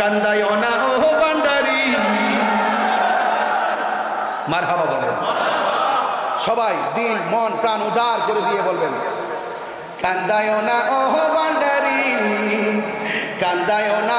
কান্দায় না ও ভান্ডারি। মার হাবা বলেন। সবাই দিল, মন, প্রাণ উজাড় করে দিয়ে বলবেন, কান্দায় না ও ভান্ডারি, কান্দায় না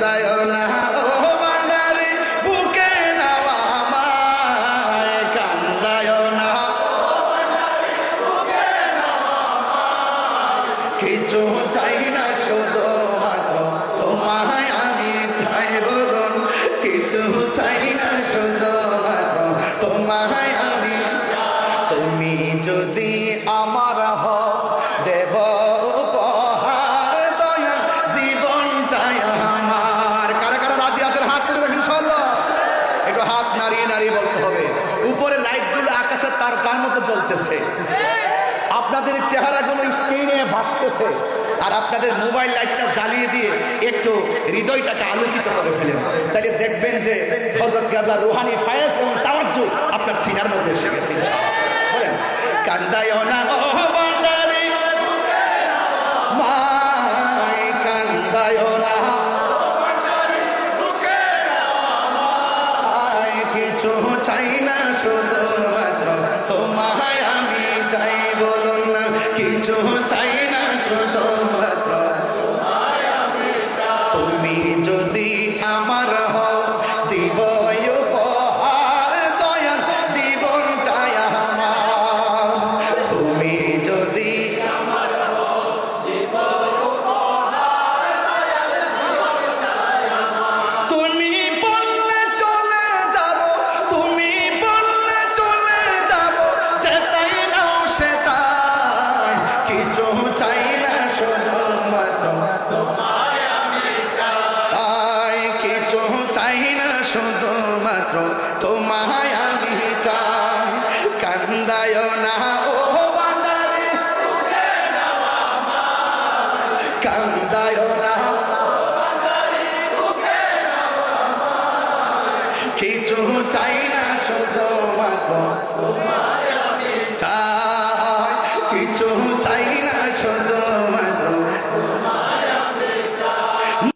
কান্দায় না, ও ভান্ডারি বুকে নাও আমায়, কান্দায় না। কিছু চাই না শুধু তোমায় আমি চাই বলুন কিছু চাই না শুধু তোমায় আমি তুমি যদি আমার হও আকাশের তার গান মতো জ্বলতেছে। আপনাদের চেহারাগুলো স্ক্রিনে ভাসতেছে। আর আপনাদের মোবাইল লাইটটা জ্বালিয়ে দিয়ে একটু হৃদয়টাকে আলোকিত করে ফেলেন। তাহলে দেখবেন যে হজরত গাদা রুহানি, ফায়াজ এবং তাওয়াজ্জু আপনার সিনার মধ্যে এসে গেছে কান্দায় না ও ভান্ডারি। মাই আয় কিছু চাই না শুধু। কিছু চাই না কিছু চাই না মাত্র আয় কিছু চাই না মাত্র তোমায় আমি চাই। কান্দায় না, ও বান্দারে কান্দায় না কিছু চাই। না শুধু